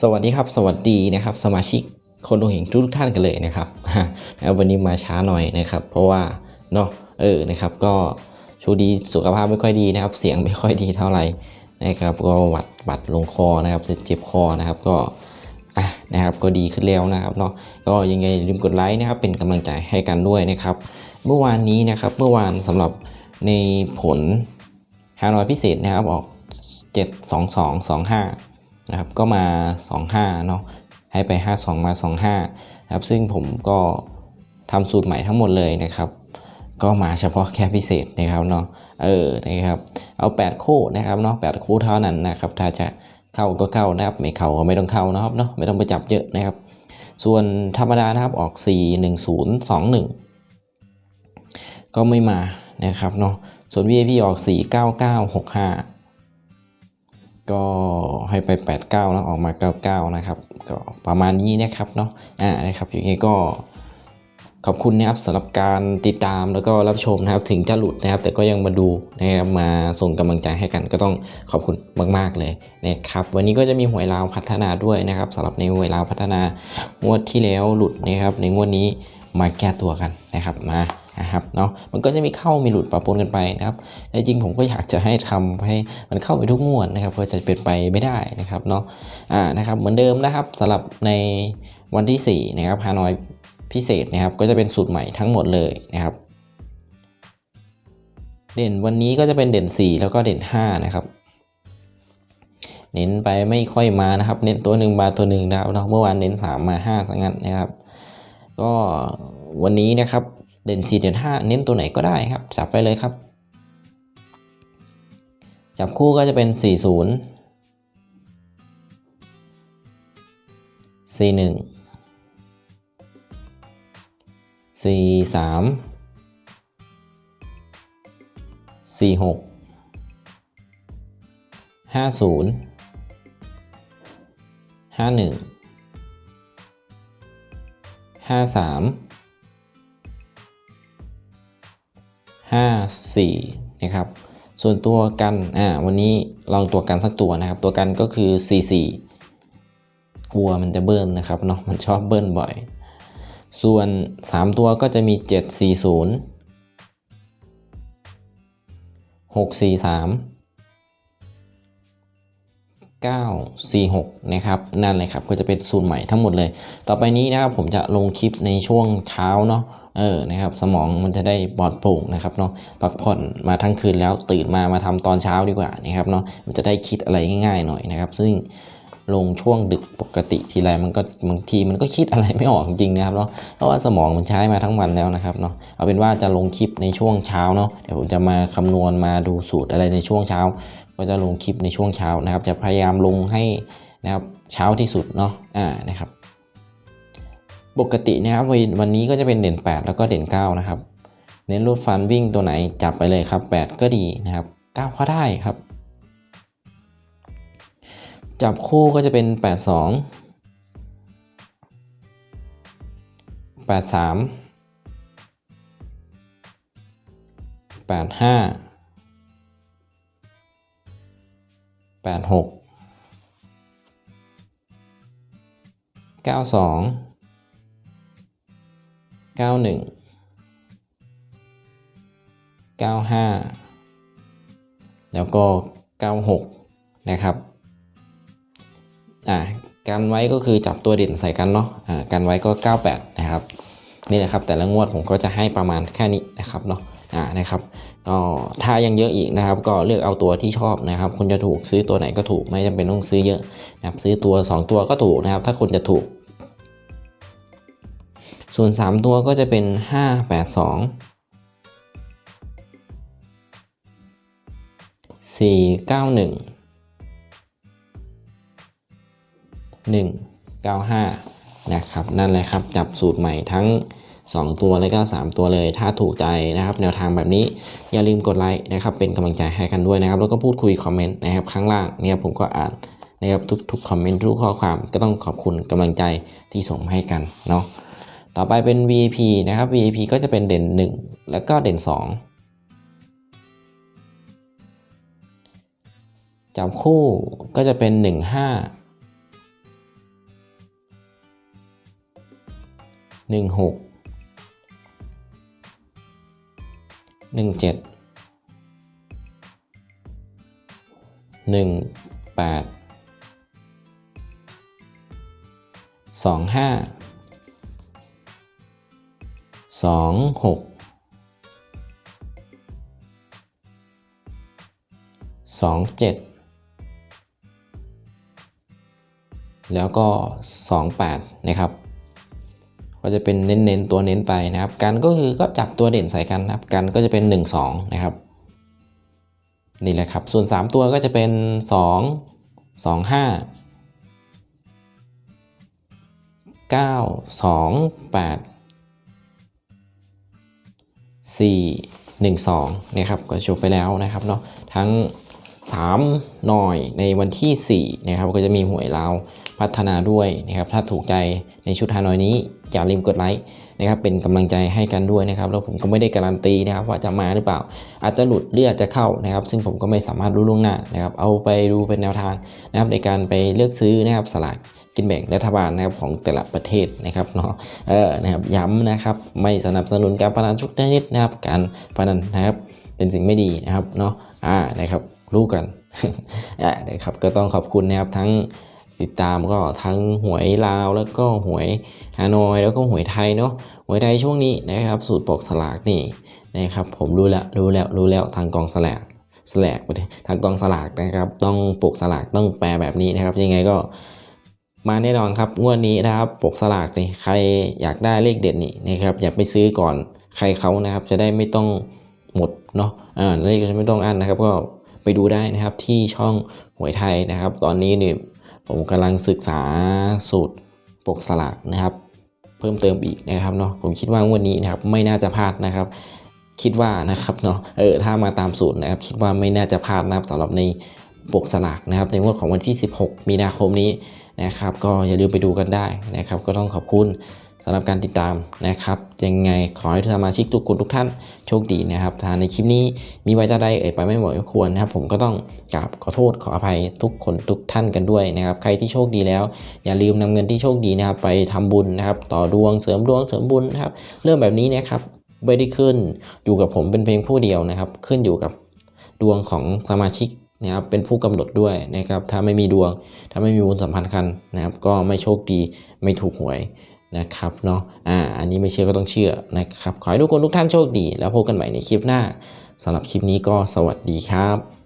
สวัสดีครับ สวัสดีนะครับ สมาชิกคนดวงเห็นทุกท่านกันเลยนะครับวันนี้มาช้าหน่อยนะครับ เพราะว่าเนาะเออนะครับ ก็ช่วงนี้สุขภาพไม่ค่อยดีนะครับ เสียงไม่ค่อยดีเท่าไหร่นะครับก็หวัดบัดลงคอนะครับเจ็บคอนะครับก็อะนะครับก็ดีขึ้นแล้วนะครับเนาะก็ยังไงลืมกดไลค์นะครับ เป็นกำลังใจให้กันด้วยนะครับ เมื่อวานนี้นะครับเมื่อวานสำหรับในผลฮานอยพิเศษนะครับออก 7 2 2 2 5 นะครับก็มา 25 เนาะให้ไป 52 มา 25นะครับซึ่งผมก็ทำสูตรใหม่ทั้งหมดเลยนะครับ ก็มาเฉพาะแค่พิเศษนะครับเนาะเออนะครับเอา 8 คู่นะครับเนาะ8คู่เท่านั้นนะครับ ถ้าจะเข้าก็เข้านะครับ ไม่เข้าก็ไม่ต้องเข้านะครับเนาะไม่ต้องไปจับเยอะนะครับ ส่วนธรรมดานะครับออก 4 1 0 2 1 ก็ไม่มานะครับเนาะส่วน VIP ออก 4 9 9 6 5 ก็ให้ไป 89 แล้วออกมา 99 นะครับ ก็ประมาณนี้นะครับเนาะอ่านะครับยังไงก็ขอบคุณนะครับสำหรับการติดตามแล้วก็รับชมนะครับ ถึงจะหลุดนะครับ แต่ก็ยังมาดูนะครับมาส่งกำลังใจให้กันก็ต้องขอบคุณมาก ๆ เลยนะครับวันนี้ก็จะมีหวยลาวพัฒนาด้วยนะครับสำหรับในหวยลาวพัฒนางวดที่แล้วหลุดนะครับ ในงวดนี้มาแก้ตัวกันนะครับมา นะครับเนาะมันก็จะมีเข้ามีหลุดปะปนกันไปนะครับแต่จริงผมก็อยากจะให้ทำให้มันเข้าไปทุกงวดนะครับเพื่อจะเป็นไปไม่ได้นะครับเนาะอ่านะครับเหมือนเดิมนะครับสำหรับในวันที่4นะครับฮานอยพิเศษนะครับ ก็จะเป็นสูตรใหม่ทั้งหมดเลยนะครับ เด่นวันนี้ก็จะเป็นเด่น 4 แล้วก็เด่น 5 นะครับเน้นไปไม่ค่อยมานะครับ เน้นตัวหนึ่งมาตัวหนึ่งดาวเนาะเมื่อวานเน้น 3 มา5สังงันนะครับ ก็วันนี้นะครับ เด่น4เด่น5 เน้นตัวไหนก็ได้ครับ จับไปเลยครับ จับคู่ก็จะเป็น 40 41 43 46 50 51 53 5 4 นะครับ ส่วนตัวกันอ่าวันนี้ลองตัวกันสักตัวนะครับ ตัวกันก็คือ 4 4กลัวมันจะเบิ้ลนะครับเนาะมันชอบเบิ้ลบ่อย ส่วน 3 ตัวก็จะมี 7 4 0 6 4 3 946 นะครับ นั่นเลยครับ ก็จะเป็นสูตรใหม่ทั้งหมดเลย ต่อไปนี้นะครับผมจะลงคลิปในช่วงเช้าเนาะ เออนะครับสมองมันจะได้ปลอดโปร่งนะครับเนาะพักผ่อนมาทั้งคืนแล้วตื่นมามาทำตอนเช้าดีกว่านะครับเนาะมันจะได้คิดอะไรง่าย ๆ หน่อยนะครับ ซึ่งลงช่วงดึกปกติทีไรมันก็บางทีมันก็คิดอะไรไม่ออกจริงนะครับเนาะเพราะว่าสมองมันใช้มาทั้งวันแล้วนะครับเนาะเอาเป็นว่าจะลงคลิปในช่วงเช้าเนาะเดี๋ยวผมจะมาคำนวณมาดูสูตรอะไรในช่วงเช้า ก็จะลงคลิปในช่วงเช้านะครับ จะพยายามลงให้นะครับเช้าที่สุดเนาะอ่านะครับ ปกตินะครับวันนี้ก็จะเป็นเด่น 8 แล้วก็เด่น 9 นะครับ เน้นรูดฟันวิ่งตัวไหนจับไปเลยครับ 8 ก็ดีนะครับ 9 ก็ได้ครับ จับคู่ก็จะเป็น 8 2 8 3 8 5แปดหกเก้าสอง ก้าหนึ่งเก้าห้าแล้วก็เก้าหกนะครับอ่ากันไว้ก็คือจับตัวเด่นใส่กันเนาะอ่ากันไว้ก็ 98 นะครับนี่แหละครับแต่ละงวดผมก็จะให้ประมาณแค่นี้นะครับเนาะอ่านะครับก็ถ้ายังเยอะอีกนะครับ ก็เลือกเอาตัวที่ชอบนะครับ คุณจะถูกซื้อตัวไหนก็ถูกไม่จำเป็นต้องซื้อเยอะนะครับซื้อตัว 2 ตัวก็ถูกนะครับ ถ้าคุณจะถูก ส่วน 3 ตัวก็จะเป็น 5 8 2 4 9 1 1 9 5 นะครับ นั่นแหละครับจับสูตรใหม่ทั้ง 2 ตัวแล้วก็3ตัวเลย ถ้าถูกใจนะครับ แนวทางแบบนี้อย่าลืมกดไลค์นะครับ เป็นกำลังใจให้กันด้วยนะครับ แล้วก็พูดคุยคอมเมนต์นะครับข้างล่างเนี่ยผมก็อ่านนะครับทุกๆคอมเมนต์ทุกข้อความก็ต้องขอบคุณกำลังใจที่ส่งให้กันเนาะ ต่อไปเป็น VAP นะครับ VAP ก็จะเป็นเด่น 1 แล้วก็เด่น 2 จับคู่ก็จะเป็น 1 5 1 6 1 7 1 8 2 5 สองหกสองเจ็ดแล้วก็สองแปดนะครับ ก็จะเป็นเน้นๆตัวเน้นไปนะครับ กันก็คือก็จับตัวเด่นใส่กันนะครับ กันก็จะเป็น 1 2 นะครับ นี่แหละครับ ส่วน 3 ตัวก็จะเป็น 2 2 5 9 2 8 4 1 2นะครับก็จบไปแล้วนะครับเนาะทั้ง 3 หน่อยในวันที่ 4 นะครับ ก็จะมีหวยลาวพัฒนาด้วยนะครับ ถ้าถูกใจในชุดฮานอยนี้อย่าลืมกดไลค์นะครับ เป็นกำลังใจให้กันด้วยนะครับ แล้วผมก็ไม่ได้การันตีนะครับ ว่าจะมาหรือเปล่า อาจจะหลุดหรืออาจจะเข้านะครับ ซึ่งผมก็ไม่สามารถรู้ล่วงหน้านะครับ เอาไปดูเป็นแนวทางนะครับในการไปเลือกซื้อนะครับสลาก กินแบ่งรัฐบาลนะครับของแต่ละประเทศนะครับเนาะเออนะครับย้ำนะครับไม่สนับสนุนการพนันทุกชนิดนะครับ การพนันนะครับเป็นสิ่งไม่ดีนะครับเนาะอ่านะครับรู้กันอ่านะครับก็ต้องขอบคุณนะครับทั้งติดตามก็ทั้งหวยลาวแล้วก็หวยฮานอยแล้วก็หวยไทยเนาะหวยไทยช่วงนี้นะครับ สูตรปกสลากนี่นะครับ ผมรู้แล้วรู้แล้วรู้แล้วทางกองสลากสลากทางกองสลากนะครับ ต้องปกสลากต้องแปลแบบนี้นะครับ ยังไงก็ มาแน่นอนครับงวดนี้นะครับปกสลากนี่ใครอยากได้เลขเด็ดนี่นะครับอย่าไปซื้อก่อนใครเขานะครับจะได้ไม่ต้องหมดเนาะอ่าเลขก็จะไม่ต้องอันนะครับ ก็ไปดูได้นะครับที่ช่องหวยไทยนะครับ ตอนนี้เนี่ยผมกำลังศึกษาสูตรปกสลากนะครับ เพิ่มเติมอีกนะครับเนาะผมคิดว่างวดนี้นะครับไม่น่าจะพลาดนะครับ คิดว่านะครับเนาะเออถ้ามาตามสูตรนะครับ คิดว่าไม่น่าจะพลาดนะครับสำหรับในปกสลากนะครับในงวดของวันที่ 16 มีนาคมนี้ นะครับ ก็อย่าลืมไปดูกันได้นะครับ ก็ต้องขอบคุณสำหรับการติดตามนะครับ ยังไงขอให้สมาชิกทุกคนทุกท่านโชคดีนะครับถ้าในคลิปนี้มีไว้จะใดเอ่ยไปไม่หมาะไม่ควรนะครับ ผมก็ต้องกราบขอโทษขออภัยทุกคนทุกท่านกันด้วยนะครับ ใครที่โชคดีแล้ว อย่าลืมนำเงินที่โชคดีนะครับ ไปทำบุญนะครับ ต่อดวงเสริมดวงเสริมบุญนะครับ เรื่องแบบนี้นะครับไม่ได้ขึ้นอยู่กับผมเป็นเพียงผู้เดียวนะครับ ขึ้นอยู่กับดวงของสมาชิก นะครับเป็นผู้กำหนดด้วยนะครับถ้าไม่มีดวง ถ้าไม่มีบุญสัมพันธ์กันนะครับก็ไม่โชคดีไม่ถูกหวยนะครับเนาะอ่าอันนี้ไม่เชื่อก็ต้องเชื่อนะครับขอให้ทุกคนทุกท่านโชคดี แล้วพบกันใหม่ในคลิปหน้าสำหรับคลิปนี้ก็สวัสดีครับ